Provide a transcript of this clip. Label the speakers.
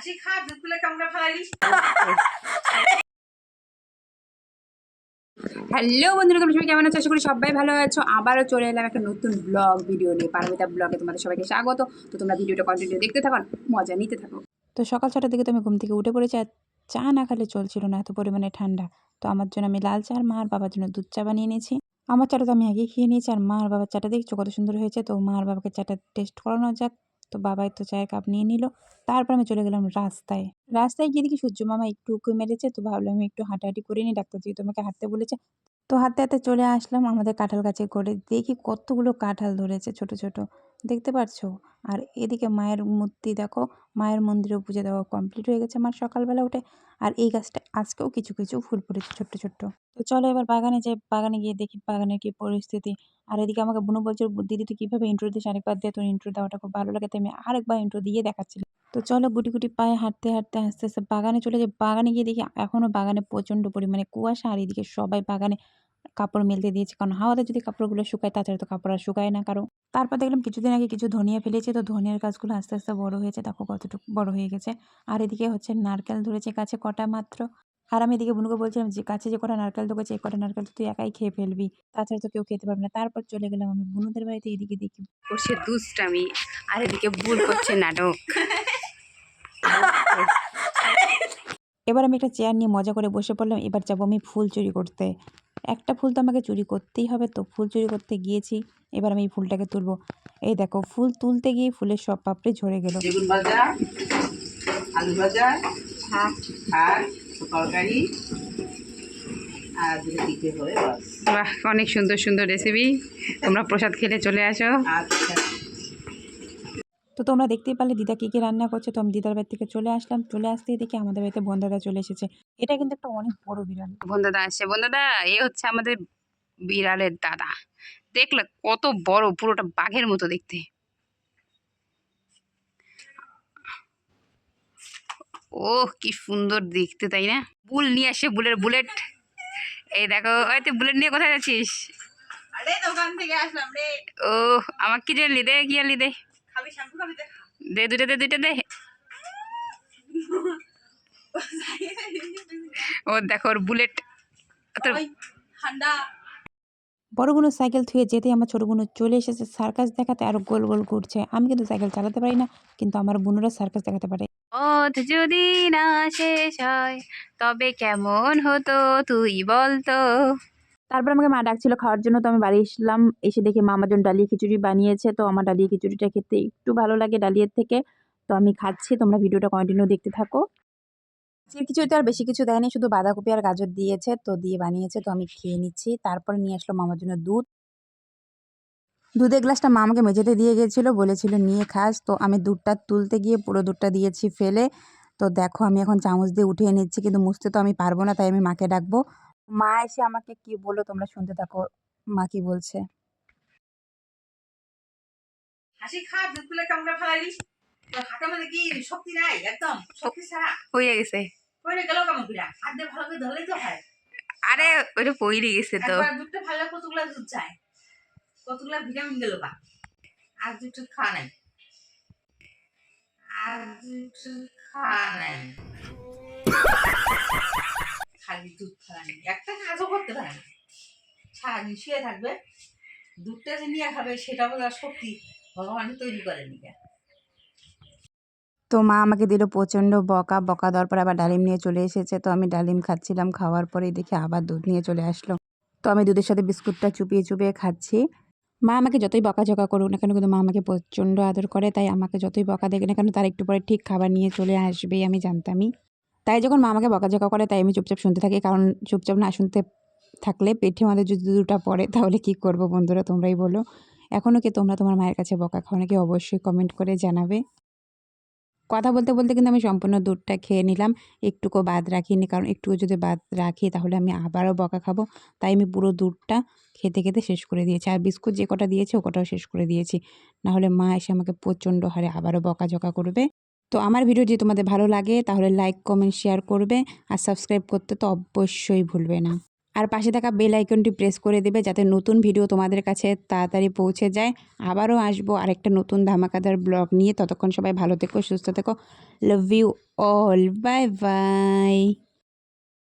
Speaker 1: হাসি খা দুধ তুলে কামড়া ফেলাইলি
Speaker 2: হ্যালো বন্ধুরা তোমরা সবাই কেমন আছো? আশা করি সবাই ভালো আছো। আবারও চলে এলাম একটা নতুন ব্লগ ভিডিও নিয়ে পারমিতা ব্লগে তোমাদের সবাইকে স্বাগত। তো তোমরা ভিডিওটা কন্টিনিউ দেখতে থাকো মজা নিতে থাকো। তো সকাল ছটার দিকে তো আমি ঘুম থেকে উঠে পড়েছি আর চা না খেলে চলছিল না এত পরিমাণে ঠান্ডা। তো আমার জন্য আমি লাল চা আর মা আর বাবার জন্য দুধ চা বানিয়ে নিয়েছি। আমার চাটা তো আমি আগেই খেয়ে নিয়েছি আর মা আর বাবার চাটা দেখছ কত সুন্দর হয়েছে। তো মা আর বাবাকে চাটা টেস্ট করানো যাক। তো বাবাই তো চায়ের কাপ নিয়ে নিল। তারপর আমি চলে গেলাম রাস্তায়। রাস্তায় গিয়ে দেখি, সূর্য মামা একটু উঁকি মেরেছে, তো ভাবলাম আমি একটু হাঁটাহাঁটি করে নিই, ডাক্তার যেহেতু আমাকে হাঁটতে বলেছে। তো হাঁটতে হাঁটতে চলে আসলাম আমাদের কাঁঠাল গাছে করে দেখি কতগুলো কাঁঠাল ধরেছে ছোট ছোট। দেখতে পারছ? আর এদিকে মায়ের মূর্তি দেখো, মায়ের মন্দিরে পুজো দেওয়া কমপ্লিট হয়ে গেছে আমার সকালবেলা উঠে। আর এই গাছটা আজকেও কিছু কিছু ফুল পড়েছে ছোট্ট ছোট্ট। তো চলো এবার বাগানে যাই, বাগানে গিয়ে দেখি বাগানের কি পরিস্থিতি। আর এদিকে আমাকে বুনু বলছে দিদি তুই কীভাবে ইন্ট্রো দিস? আরেকবার দিয়ে তোর ইন্ট্রো দেওয়াটা খুব ভালো লাগে। তাই আমি আরেকবার ইন্ট্রো দিয়ে দেখাচ্ছিলাম। তো চলো গুটি গুটি পায়ে হাঁটতে হাঁটতে আস্তে আস্তে বাগানে চলে যাই। বাগানে গিয়ে দেখি এখনও বাগানে প্রচণ্ড পরিমাণে কুয়াশা। আর এদিকে সবাই বাগানে কাপড় মেলতে দিয়েছে। কারণ হাওয়াতে যদি কাপড়গুলো শুকায়, তাছাড়া তো কাপড় আর শুকায় না কারও। তারপর দেখলাম কিছুদিন আগে কিছু ধনিয়া ফেলেছে, তো ধনিয়ার গাছগুলো আস্তে আস্তে বড় হয়েছে। দেখো কতটুকু বড় হয়ে গেছে। আর এদিকে হচ্ছে নারকেল ধরেছে গাছে কটা মাত্র। আর আমি এদিকে বুনুকে বলছিলাম যে কাছে যে কটা নারকেল ধরেছে এই কটা নারকেল তো তুই একাই খেয়ে ফেলবি। তাছাড়া তো কেউ খেতে পারবে না। তারপর চলে গেলাম আমি বুনুদের বাড়িতে, এদিকে দেখি করছে দুষ্টামি। আর এদিকে ভুল করছে নাটক। এবার আমি একটা চেয়ার নিয়ে মজা করে বসে পড়লাম। এবার যাব আমি ফুল চুরি করতে। একটা ফুল তো আমাকে চুরি করতেই হবে তো ফুল চুরি করতে গিয়েছি এবার আমি এই ফুলটাকে তুলবো। এই দেখো ফুল তুলতে গিয়ে ফুলের সব পাপড়ি ঝরে গেল।
Speaker 1: বেগুন ভাজা আলু ভাজা তরকারি
Speaker 2: বাহ অনেক সুন্দর সুন্দর রেসিপি তোমরা প্রসাদ খেলে চলে আসো।
Speaker 1: আচ্ছা।
Speaker 2: তো তোমরা দেখতেই পারলে দিদা কী কী রান্না করছে। তো আমি দিদার বাড়ি থেকে চলে আসলাম। চলে আসতেই দেখি আমাদের বাড়িতে বন্দাদা চলে এসেছে। এটা কিন্তু একটা অনেক বড় বিড়াল। বন্দাদা আসছে। বন্দাদা এ হচ্ছে আমাদের বিড়ালের দাদা। দেখলে কত বড় পুরোটা বাঘের মতো দেখতে। ওহ কি সুন্দর দেখতে তাই না? বুল নিয়ে আসে বুলের বুলেট। এই দেখো ওই তুই বুলেট নিয়ে কোথায় যাচ্ছিস?
Speaker 1: আরে দোকান থেকে আসলাম রে।
Speaker 2: ও আমার কি জানলি দে কি জানলি দে। দুটো দে দুটো দে। ও দেখো ওর বুলেট।
Speaker 1: ঠান্ডা।
Speaker 2: বড় কোনো সাইকেল থুয়ে যেতে আমার ছোটো বোন চলে এসেছে সার্কাস দেখাতে আর গোল গোল ঘুরছে। আমি কিন্তু সাইকেল চালাতে পারি না কিন্তু আমার বোনরা সার্কাস দেখাতে পারে। পথ যদি না শেষ হয় তবে কেমন হতো তুই বলতো? তারপর আমাকে মা ডাকছিল খাওয়ার জন্য, তো আমি বাড়ি এসলাম। এসে দেখি মা আমার জন্য ডালিয়া খিচুড়ি বানিয়েছে, তো আমার ডালিয়া খিচুড়িটা খেতে একটু ভালো লাগে ডালিয়ার থেকে। তো আমি খাচ্ছি, তোমরা ভিডিওটা কন্টিনিউ দেখতে থাকো। আজকের কিছুতে আর বেশি কিছু দেয়নি, শুধু বাঁধাকপি আর গাজর দিয়েছে, তো দিয়ে বানিয়েছে, তো আমি খেয়ে নিচ্ছি। তারপরে নিয়ে আসলো মামার জন্য দুধ। দুধের গ্লাসটা মা আমাকে মেঝেতে দিয়ে গেছিল, বলেছিল, নিয়ে খাস। তো আমি দুধটা তুলতে গিয়ে পুরো দুধটা দিয়েছি ফেলে। তো দেখো, আমি এখন চামচ দিয়ে উঠিয়ে নিচ্ছি, কিন্তু মুছতে তো আমি পারব না, তাই আমি মাকে ডাকবো। মা এসে আমাকে কি বলল তোমরা শুনতে থাকো মা কি বলছে।
Speaker 1: হাসি খা দুধ তুলে কামড়া ফেলাইলি তোর হাতের মধ্যে কি শক্তি নাই? একদম শক্তি ছাড়া।
Speaker 2: হয়ে গেছে।
Speaker 1: পড়ে গেল কেমন কিরা হাত দিয়ে ভালো করে ধরলেই তো হয়।
Speaker 2: আরে ওইটা পইরে গেছে তো।
Speaker 1: একবার দুধটা ভালো কতগুলা দুধ চায় কতগুলা ভিটামিন গেল বা? আর দুধ খাওয়া নাই। আর দুধ খাওয়া নাই। দুধ একটা কাজও করতে পারে শুয়ে থাকবে, দুধটা যে নিয়ে খাবে সেটা শক্তি ভগবান তৈরি করেনি
Speaker 2: তো মা আমাকে দিল প্রচণ্ড বকা বকা দেওয়ার পর আবার ডালিম নিয়ে চলে এসেছে। তো আমি ডালিম খাচ্ছিলাম, খাওয়ার পরেই দেখি আবার দুধ নিয়ে চলে আসলো। তো আমি দুধের সাথে বিস্কুটটা চুপিয়ে চুপিয়ে খাচ্ছি। মা আমাকে যতই বকাঝকা করুক না কেন, কিন্তু মা আমাকে প্রচণ্ড আদর করে। তাই আমাকে যতই বকা দেখ না কেন, তার একটু পরে ঠিক খাবার নিয়ে চলে আসবেই আমি জানতামই। তাই যখন মা আমাকে বকাঝকা করে, তাই আমি চুপচাপ শুনতে থাকি। কারণ চুপচাপ না শুনতে থাকলে পেটে আমাদের যদি দুটা পড়ে, তাহলে কি করব বন্ধুরা? তোমরাই বলো। এখনও কি তোমরা তোমার মায়ের কাছে বকা খাও নাকি? অবশ্যই কমেন্ট করে জানাবে। কথা বলতে বলতে কিন্তু আমি সম্পূর্ণ দুধটা খেয়ে নিলাম। একটুকু বাদ রাখিনি, কারণ একটুকু যদি বাদ রাখি, তাহলে আমি আবারও বকা খাব। তাই আমি পুরো দুধটা খেতে খেতে শেষ করে দিয়েছি। আর বিস্কুট যে কটা দিয়েছে ও কটাও শেষ করে দিয়েছি। নাহলে মা এসে আমাকে প্রচণ্ড হারে আবারও বকাঝকা করবে। তো আমার ভিডিও যদি তোমাদের ভালো লাগে, তাহলে লাইক কমেন্ট শেয়ার করবে আর সাবস্ক্রাইব করতে তো অবশ্যই ভুলবে না। আর পাশে থাকা বেল আইকনটি প্রেস করে দেবে যাতে নতুন ভিডিও তোমাদের কাছে তাড়াতাড়ি পৌঁছে যায়। আবারও আসব আরেকটা নতুন ধামাকাদার ব্লগ নিয়ে। ততক্ষণ সবাই ভালো থেকো, সুস্থ থেকো। Love you all bye bye